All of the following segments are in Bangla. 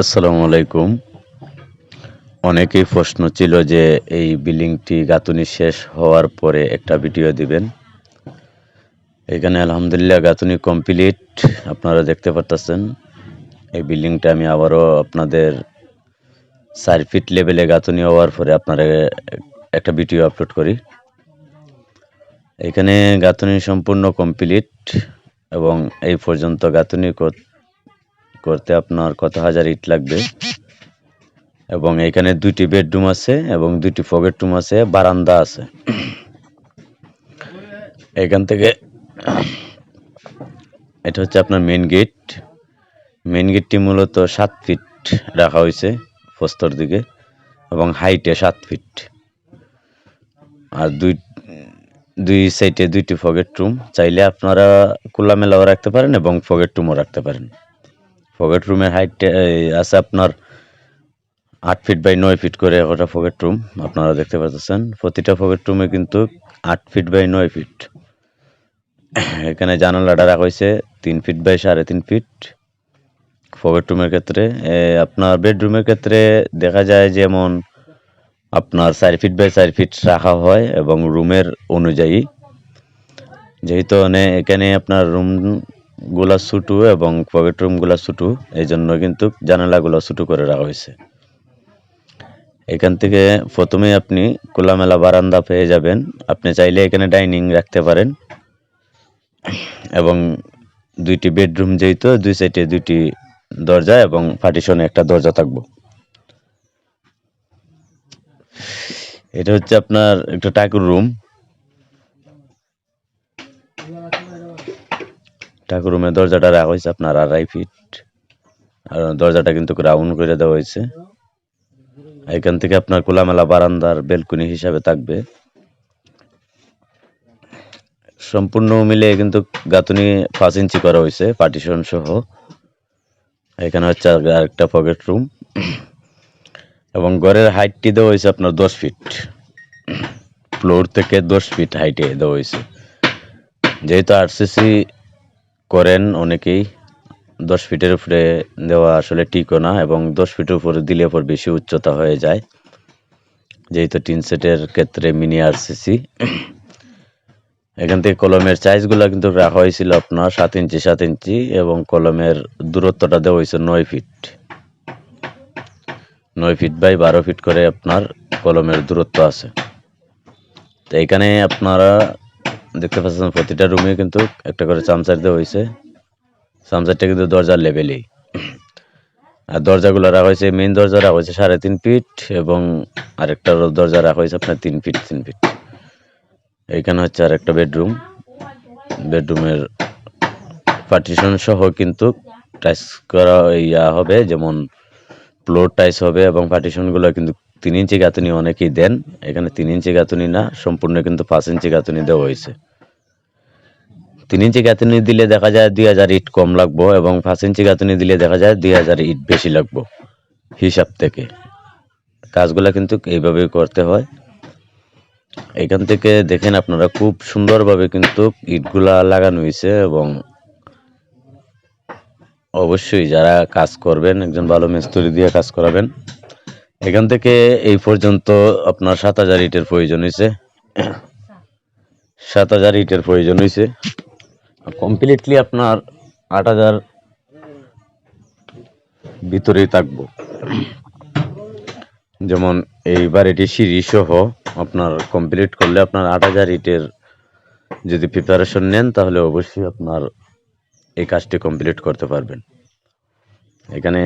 আসসালামু আলাইকুম। অনেকেই প্রশ্ন ছিল যে এই বিল্ডিংটি গাঁথুনি শেষ হওয়ার পরে একটা ভিডিও দিবেন। এখানে আলহামদুলিল্লাহ গাঁথুনি কমপ্লিট, আপনারা দেখতে পারতেছেন। এই বিল্ডিংটা আমি আবারও আপনাদের চার ফিট লেভেলে গাঁথুনি হওয়ার পরে আপনারা একটা ভিডিও আপলোড করি। এখানে গাঁথুনি সম্পূর্ণ কমপ্লিট এবং এই পর্যন্ত গাঁথুনি করতে আপনার কত হাজার ইট লাগবে? এবং এখানে দুইটি বেডরুম আছে এবং দুইটি পকেট রুম আছে, বারান্দা আছে। এখান থেকে এটা হচ্ছে আপনার মেন গেট মেন গেটটি মূলত সাত ফিট রাখা হয়েছে প্রস্তর দিকে এবং হাইটে সাত ফিট আর দুই দুই সাইডে দুইটি পকেট রুম। চাইলে আপনারা খোলামেলাও রাখতে পারেন এবং পকেট রুমও রাখতে পারেন। পকেট রুমের হাইট আছে আপনার আট ফিট বাই নয় ফিট করে ওটা পকেট রুম আপনারা দেখতে পাচ্ছেন। প্রতিটা পকেট রুমে কিন্তু আট ফিট বাই নয় ফিট এখানে জানালাটা রাখা হয়েছে, তিন ফিট বাই সাড়ে তিন ফিট পকেট রুমের ক্ষেত্রে আপনার বেডরুমের ক্ষেত্রে দেখা যায় যেমন আপনার চার ফিট বাই চার ফিট রাখা হয় এবং রুমের অনুযায়ী। যেহেতু এখানে আপনার রুম গুলা ছোটো এবং পকেট রুমগুলা ছোটো এই জন্য কিন্তু জানালাগুলো ছোটো করে রাখা হয়েছে। এখান থেকে প্রথমে আপনি খোলামেলা বারান্দা পেয়ে যাবেন। আপনি চাইলে এখানে ডাইনিং রাখতে পারেন। এবং দুইটি বেডরুম যেহেতু, দুই সাইডে দুইটি দরজা এবং পার্টিশনে একটা দরজা থাকব। এটা হচ্ছে আপনার একটা ঠাকুর রুম। ঠাকুর দরজাটা রাখা হয়েছে আপনার আড়াই ফিট আর দরজাটা কিন্তু রাউন্ড করে দেওয়া হয়েছে। এখান থেকে আপনার খোলামেলা বারান্দার বেলকুনি হিসাবে থাকবে। সম্পূর্ণ মিলে কিন্তু গাঁথুনি পাঁচ ইঞ্চি করা হয়েছে পার্টিশন সহ। এখানে হচ্ছে আর- আরেকটা পকেট রুম এবং ঘরের হাইটটি দেওয়া হয়েছে আপনার দশ ফিট ফ্লোর থেকে দশ ফিট হাইটে দেওয়া হয়েছে। যেহেতু আরসিসি করেন অনেকেই। দশ ফিটের উপরে দেওয়া আসলে ঠিকও না এবং দশ ফিটের উপরে দিলে পর বেশি উচ্চতা হয়ে যায়। যেহেতু টিন সেটের ক্ষেত্রে মিনি আরসিসি এখান থেকে কলমের সাইজগুলো কিন্তু রাখা হয়েছিল আপনার সাত ইঞ্চি সাত ইঞ্চি এবং কলমের দূরত্বটা দেওয়া হয়েছে নয় ফিট। নয় ফিট বাই বারো ফিট করে আপনার কলমের দূরত্ব আছে। তো এখানে আপনারা দেখতে পাচ্ছেন, প্রতিটা রুমে কিন্তু একটা করে চামচার দেওয়া হয়েছে। চামচারটা কিন্তু দরজার লেভেলেই আর দরজাগুলো রাখা হয়েছে মেইন দরজা রাখা হয়েছে সাড়ে তিন ফিট এবং আরেকটা দরজা রাখা হয়েছে আপনার তিন ফিট তিন ফিট এইখানে হচ্ছে আর একটা বেডরুম বেডরুমের পার্টিশন সহ কিন্তু টাইস করা ইয়া হবে, যেমন ফ্লোর টাইস হবে এবং পার্টিশনগুলো কিন্তু তিন ইঞ্চি গাঁথুনি অনেকেই দেন। এখানে তিন ইঞ্চি গাঁথুনি না, সম্পূর্ণ কিন্তু পাঁচ ইঞ্চি গাঁথুনি দেওয়া হয়েছে। তিন ইঞ্চি গাঁথুনি দিলে দেখা যায় দুই হাজার ইট কম লাগবো এবং পাঁচ ইঞ্চি গাঁথুনি দিলে দেখা যায় দুই হাজার ইট বেশি লাগবো হিসাব থেকে। কাজগুলো কিন্তু এইভাবেই করতে হয়। এখান থেকে দেখেন আপনারা খুব সুন্দরভাবে কিন্তু ইটগুলা লাগানো হয়েছে এবং অবশ্যই যারা কাজ করবেন, একজন ভালো মিস্ত্রি দিয়ে কাজ করাবেন এখান থেকে এই পর্যন্ত আপনার সাত হাজার ইটের প্রয়োজন হয়েছে সাত হাজার ইটের প্রয়োজন হয়েছে কমপ্লিটলি আপনার আট হাজার ভিতরেই থাকব। যেমন এই বাড়িটি সিঁড়ি সহ আপনার কমপ্লিট করলে আপনার আট হাজার ইটের যদি প্রিপারেশন নেন, তাহলে অবশ্যই আপনার এই কাজটি কমপ্লিট করতে পারবেন। এখানে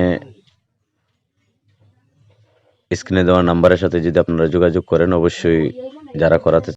স্ক্রিনে দেওয়া নাম্বারের সাথে যদি আপনারা যোগাযোগ করেন অবশ্যই যারা করাতে